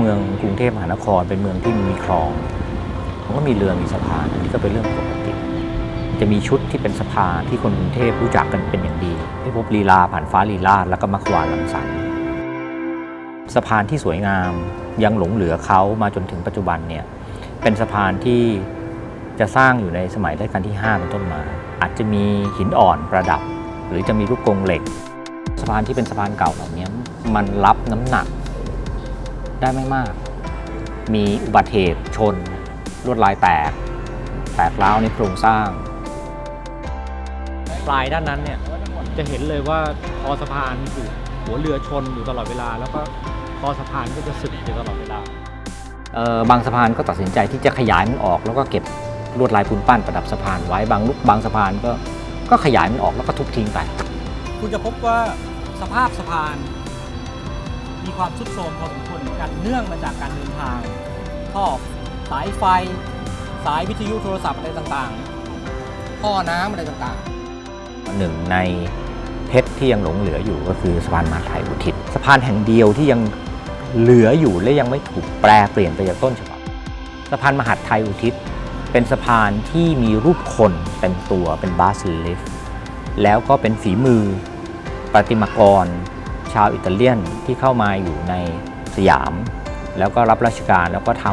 เมืองกรุงเทพมหานครเป็นเมืองที่มีคลอง มันก็มีเรือมีสะพานอันนี้ก็เป็นเรื่องปกติ จะมีชุดที่เป็นสะพานที่คนกรุงเทพรู้จักกันเป็นอย่างดีที่พบลีลาผ่านฟ้าลีลาแล้วก็มัควานลังสรรค์สะพานที่สวยงามยังหลงเหลือเขามาจนถึงปัจจุบันเนี่ยเป็นสะพานที่จะสร้างอยู่ในสมัยรัชกาลที่ 5 เป็นต้นมา อาจจะมีหินอ่อนประดับ หรือจะมีลูกกรงเหล็ก สะพานที่เป็นสะพานเก่าเหล่านี้มันรับน้ำหนัก ได้ไม่มาก มีอุบัติเหตุชน ลวดลายแตก แตกร้าวในโครงสร้าง ปลายด้านนั้นเนี่ยจะเห็นเลยว่าคอสะพานถูกหัวเรือชนอยู่ตลอดเวลา แล้วก็คอสะพานก็จะสึกอยู่ตลอดเวลาเอ่อบางสะพานก็ตัดสินใจที่จะขยายมันออก แล้วก็เก็บลวดลายปูนปั้นประดับสะพานไว้บางลูกบางสะพานก็ก็ขยายมันออกแล้วก็ทุบทิ้งไป คุณจะพบว่าสภาพสะพาน มีความทุดโทรมพอสมควรเหมือนกันเนื่องมาจากการเดินทางท่อสายไฟ สายวิทยุโทรศัพท์อะไรต่างๆท่อน้ำอะไรต่างๆ หนึ่งในเพชรที่ยังหลงเหลืออยู่ก็คือสะพานมหาไทยอุทิศสะพานแห่งเดียวที่ยังเหลืออยู่และยังไม่ถูกแปลเปลี่ยนไปจากต้นฉบับสะพานมหาไทยอุทิศ เป็นสะพานที่มีรูปคนเต็มตัวเป็นบาสลิฟแล้วก็เป็นฝีมือประติมากร ชาวอิตาเลียนที่เข้ามาอยู่ในสยาม แล้วก็รับราชการแล้วก็ท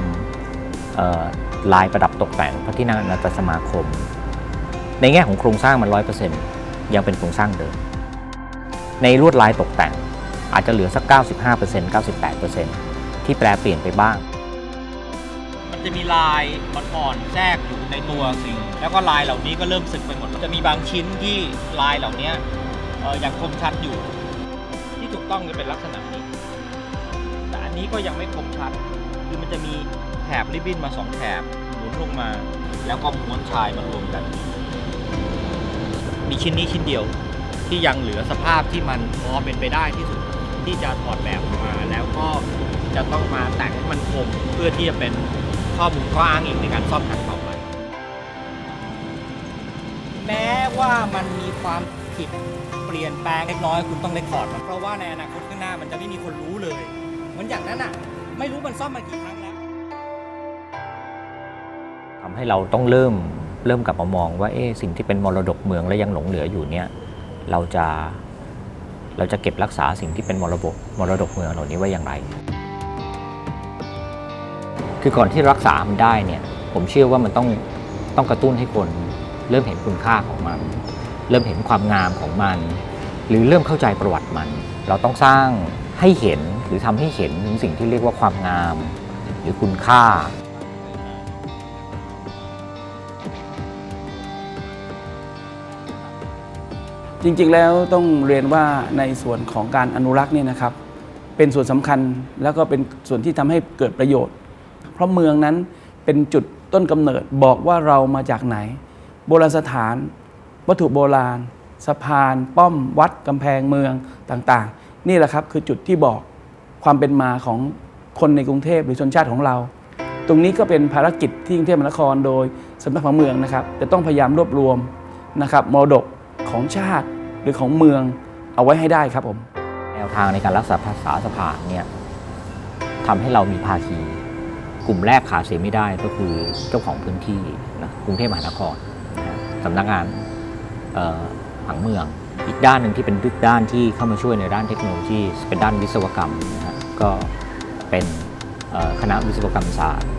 ำลายประดับตกแต่งพระที่นั่งอนันตสมาคม ในแง่ของโครงสร้างมันร้อยเปอร์เซ็นต์ยังเป็นโครงสร้างเดิม ในลวดลายตกแต่งอาจจะเหลือสัก 95% 98%ที่แปลเปลี่ยนไปบ้าง มันจะมีลายอ่อนๆแทรกอยู่ในตัวสิ่ง แล้วก็ลายเหล่านี้ก็เริ่มสึกไปหมด จะมีบางชิ้นที่ลายเหล่านี้ยังคมชัดอยู่ ต้องจะเป็นลักษณะนี้ แต่อันนี้ก็ยังไม่คมชัด คือมันจะมีแถบริบบิ้นมาสองแถบหมุนลงมา แล้วก็ม้วนชายมารวมกัน มีชิ้นนี้ชิ้นเดียวที่ยังเหลือสภาพที่มันพอเป็นไปได้ที่สุดที่จะถอดแบบออกมา แล้วก็จะต้องมาแต่งให้มันคมเพื่อที่จะเป็นข้อมูลข้ออ้างอิงในการซ่อมขัดต่อไปแม้ว่ามันมีความ ผิด เปลี่ยนแปลงเล็กน้อยคุณต้องเรคคอร์ดมันเพราะว่าในอนาคตข้างหน้ามันจะไม่มีคนรู้เลยเหมือนอย่างนั้นอะ ไม่รู้มันซ่อมมากี่ครั้งแล้วทำให้เราต้องเริ่มเริ่มกลับมามองว่าเอ๊ะสิ่งที่เป็นมรดกเมืองและยังหลงเหลืออยู่เนี่ยเราจะเราจะเก็บรักษาสิ่งที่เป็นมรดกมรดกเมืองเหล่านี้ไว้อย่างไร คือก่อนที่รักษามันได้เนี่ยผมเชื่อว่ามันต้องต้องกระตุ้นให้คนเริ่มเห็นคุณค่าของมัน เริ่มเห็นความงามของมัน หรือเริ่มเข้าใจประวัติมัน เราต้องสร้างให้เห็นหรือทำให้เห็นถึงสิ่งที่เรียกว่าความงาม หรือคุณค่าจริงๆ แล้วต้องเรียนว่าในส่วนของการอนุรักษ์เนี่ยนะครับ เป็นส่วนสำคัญแล้วก็เป็นส่วนที่ทำให้เกิดประโยชน์ เพราะเมืองนั้นเป็นจุดต้นกำเนิดบอกว่าเรามาจากไหน โบราณสถาน วัตถุโบราณ สะพาน ป้อมวัดกำแพงเมืองต่างๆ นี่แหละครับคือจุดที่บอกความเป็นมาของคนในกรุงเทพหรือชนชาติของเรา ตรงนี้ก็เป็นภารกิจที่กรุงเทพมหานครโดยสำนักผังเมืองนะครับจะต้องพยายามรวบรวมนะครับมรดกของชาติหรือของเมืองเอาไว้ให้ได้ครับผมแนวทางในการรักษาภาษาสะพานเนี่ยทำให้เรามีภาคีกลุ่มแรกขาดเสียไม่ได้ก็คือเจ้าของพื้นที่นะกรุงเทพมหานครนะสำนักงาน ผังเมือง อีกด้านหนึ่งที่เป็นด้านที่เข้ามาช่วยในด้านเทคโนโลยี เป็นด้านวิศวกรรมนะฮะก็เป็นคณะวิศวกรรมศาสตร์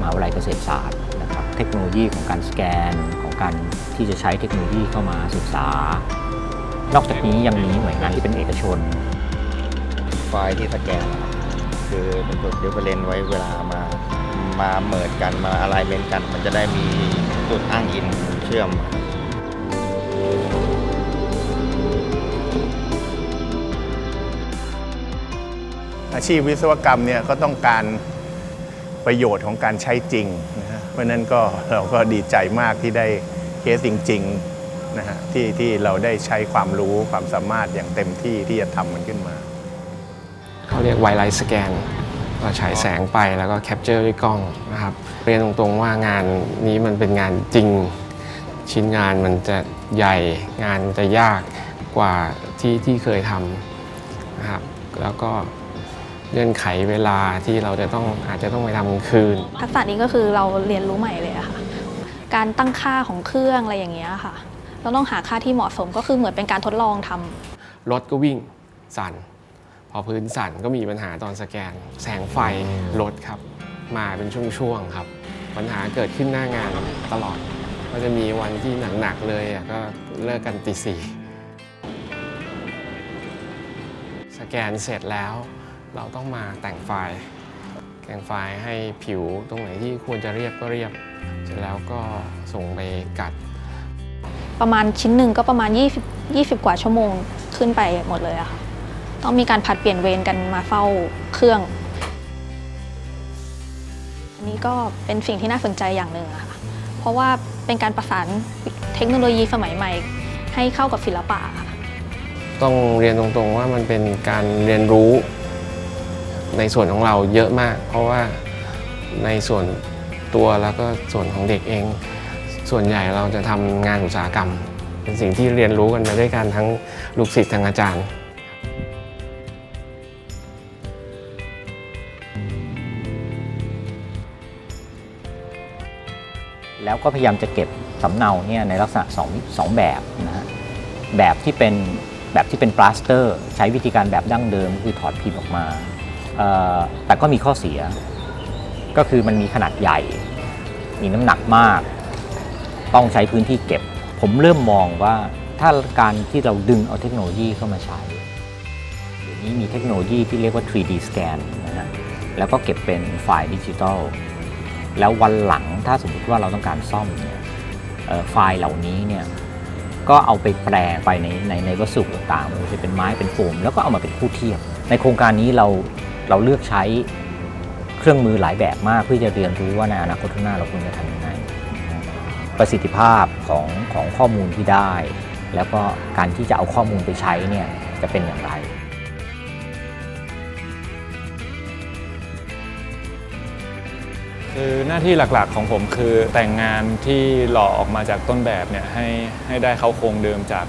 มหาวิทยาลัยเกษตรศาสตร์นะครับเทคโนโลยีของการสแกนของการที่จะใช้เทคโนโลยีเข้ามาศึกษา นอกจากนี้ยังมีหน่วยงานที่เป็นเอกชน ไฟล์ที่สแกนคือเป็นจุดเดเวเลนไว้เวลามามาเมิดกันมาอะไรเมนกัน มันจะได้มีจุดอ้างอิงเชื่อม อาชีพวิศวกรรมเนี่ยก็ต้องการประโยชน์ของการใช้จริงนะฮะเพราะนั้นก็เราก็ดีใจมากที่ได้เคสจริงๆนะฮะที่ที่เราได้ใช้ความรู้ความสามารถอย่างเต็มที่ที่จะทำมันขึ้นมา เขาเรียกไวไลท์สแกนเราฉายแสงไปแล้วก็แคปเจอร์ด้วยกล้องนะครับเรียนตรงๆว่างานนี้มันเป็นงานจริง ชิ้นงานมันจะ ใหญ่งานจะยากกว่าที่ที่เคยทำนะครับแล้วก็เงื่อนไขเวลาที่เราจะต้องอาจจะต้องไปทำกลางคืน ทักษะนี้ก็คือเราเรียนรู้ใหม่เลยอะค่ะ การตั้งค่าของเครื่องอะไรอย่างเงี้ยค่ะ เราต้องหาค่าที่เหมาะสมก็คือเหมือนเป็นการทดลองทำรถก็วิ่งสั่น พอพื้นสั่นก็มีปัญหาตอนสแกน แสงไฟรถครับ มาเป็นช่วงๆครับ ปัญหาเกิดขึ้นหน้างานตลอด ก็จะมีวันที่หนักๆเลยอะก็เลิกกันตีสี่สแกนเสร็จแล้วเราต้องมาแต่งไฟล์แต่งไฟล์ให้ผิวตรงไหนที่ควรจะเรียบก็เรียบ เสร็จแล้วก็ส่งไปกัด ประมาณชิ้นหนึ่งก็ประมาณ 20 20 กว่าชั่วโมงขึ้นไปหมดเลยอะค่ะต้องมีการผัดเปลี่ยนเวรกันมาเฝ้าเครื่อง อันนี้ก็เป็นสิ่งที่น่าสนใจอย่างหนึ่งอะค่ะ เพราะว่าเป็นการประสานเทคโนโลยีสมัยใหม่ ให้เข้ากับศิลปะค่ะต้องเรียนตรงๆว่ามันเป็นการเรียนรู้ในส่วนของเราเยอะมาก เพราะว่าในส่วนตัวแล้วก็ส่วนของเด็กเอง ส่วนใหญ่เราจะทำงานอุตสาหกรรม เป็นสิ่งที่เรียนรู้กันมาด้วยกันทั้งลูกศิษย์ทั้งอาจารย์ แล้วก็พยายามจะเก็บสำเนาเนี่ยในลักษณะสองสองแบบนะฮะแบบที่เป็นแบบที่เป็นปลาสเตอร์ ใช้วิธีการแบบดั้งเดิมคือถอดพิมพ์ออกมา แต่ก็มีข้อเสีย ก็คือมันมีขนาดใหญ่ มีน้ำหนักมาก ต้องใช้พื้นที่เก็บ ผมเริ่มมองว่าถ้าการที่เราดึงเอาเทคโนโลยีเข้ามาใช้เดี๋ยวนี้มีเทคโนโลยีที่เรียกว่า 3D scan นะฮะแล้วก็เก็บเป็นไฟล์ดิจิทัล แล้ววันหลังถ้าสมมติว่าเราต้องการซ่อมเนี่ยไฟล์เหล่านี้เนี่ยก็เอาไปแปลไปในในในวัสดุต่างๆจะเป็นไม้เป็นโฟม แล้วก็เอามาเป็นคู่เทียบ ในโครงการนี้เราเราเลือกใช้เครื่องมือหลายแบบมากเพื่อจะเรียนรู้ว่าในอนาคตข้างหน้าเราควรจะทำยังไงประสิทธิภาพของของข้อมูลที่ได้ แล้วก็การที่จะเอาข้อมูลไปใช้เนี่ยจะเป็นอย่างไร คือหน้าที่หลักๆของผมคือแต่งงานที่หล่อออกมาจากต้นแบบเนี่ยให้ให้ได้เขาโครงเดิมจาก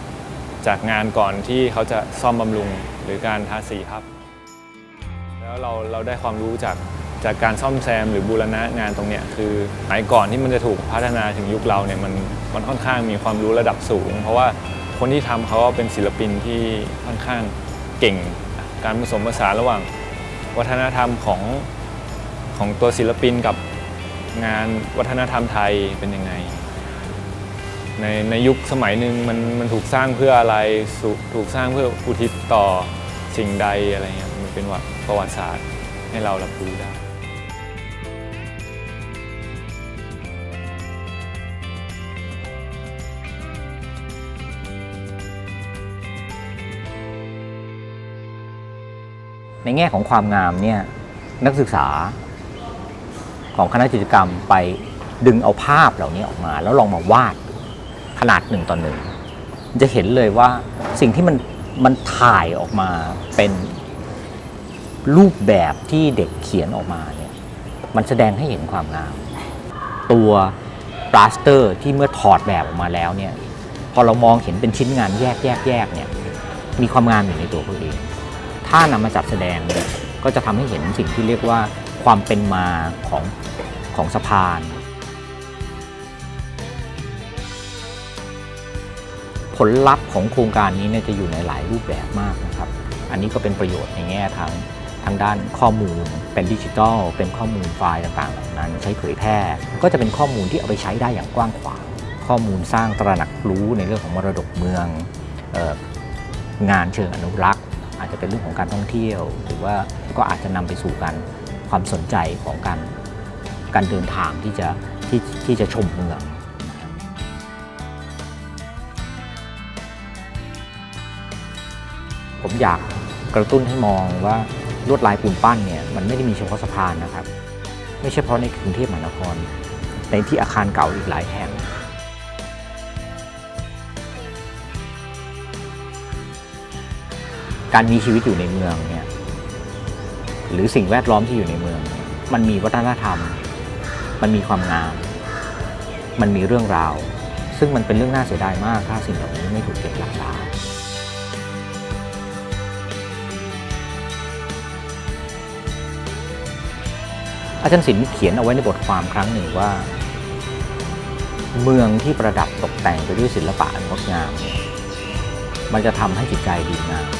จากงานก่อนที่เขาจะซ่อมบำรุงหรือการทาสีครับ แล้วเราเราได้ความรู้จากจากการซ่อมแซมหรือบูรณะงานตรงเนี้ยคือสมัยก่อนที่มันจะถูกพัฒนาถึงยุคเราเนี่ยมันมันค่อนข้างมีความรู้ระดับสูง เพราะว่าคนที่ทำเขาก็เป็นศิลปินที่ค่อนข้างเก่ง การผสมผสานระหว่าง วัฒนธรรมของของตัวศิลปินกับ งานวัฒนธรรมไทยเป็นยังไง ในในยุคสมัยหนึ่งมันมันถูกสร้างเพื่ออะไรถูกสร้างเพื่ออุทิศต่อสิ่งใดอะไรเงี้ยมันเป็นว่าประวัติศาสตร์ให้เรารับรู้ได้ในแง่ของความงามเนี่ยนักศึกษา ของคณะจิตรกรรมไปดึงเอาภาพเหล่านี้ออกมา แล้วลองมาวาดขนาดหนึ่งต่อหนึ่งจะเห็นเลยว่าสิ่งที่มันมันถ่ายออกมาเป็นรูปแบบที่เด็กเขียนออกมาเนี่ยมันแสดงให้เห็นความงาม ตัวปลาสเตอร์ที่เมื่อถอดแบบออกมาแล้วเนี่ยพอเรามองเห็นเป็นชิ้นงานแยกแยกแยกเนี่ยมีความงามอยู่ในตัวเขาเองถ้านำมาจัดแสดงก็จะทำให้เห็นสิ่งที่เรียกว่า ความเป็นมาของของสะพาน ผลลัพธ์ของโครงการนี้เนี่ยจะอยู่ในหลายรูปแบบมากนะครับ อันนี้ก็เป็นประโยชน์ในแง่ทางทางด้านข้อมูลเป็นดิจิทัล เป็นข้อมูลไฟล์ต่างๆเหล่านั้น ใช้เผยแพร่ ก็จะเป็นข้อมูลที่เอาไปใช้ได้อย่างกว้างขวาง ข้อมูลสร้างตระหนักรู้ในเรื่องของมรดกเมืององานเชิงอนุรักษ์ อาจจะเป็นเรื่องของการท่องเที่ยว หรือว่าก็อาจจะนำไปสู่การ ความสนใจของการการเดินทางที่จะที่ที่จะชมเมืองผมอยากกระตุ้นให้มองว่าลวดลายปูนปั้นเนี่ยมันไม่ได้มีเฉพาะสะพานนะครับ ไม่ใช่เฉพาะในกรุงเทพมหานคร ในที่อาคารเก่าอีกหลายแห่งการมีชีวิตอยู่ในเมืองเนี่ย หรือสิ่งแวดล้อมที่อยู่ในเมือง มันมีวัฒนธรรม มันมีความงาม มันมีเรื่องราว ซึ่งมันเป็นเรื่องน่าเสียดายมากถ้าสิ่งเหล่านี้ไม่ถูกเก็บรักษาอาจารย์ศิลป์เขียนเอาไว้ในบทความครั้งหนึ่งว่า เมืองที่ประดับตกแต่งไปด้วยศิลปะอันงดงาม มันจะทำให้จิตใจดีงาม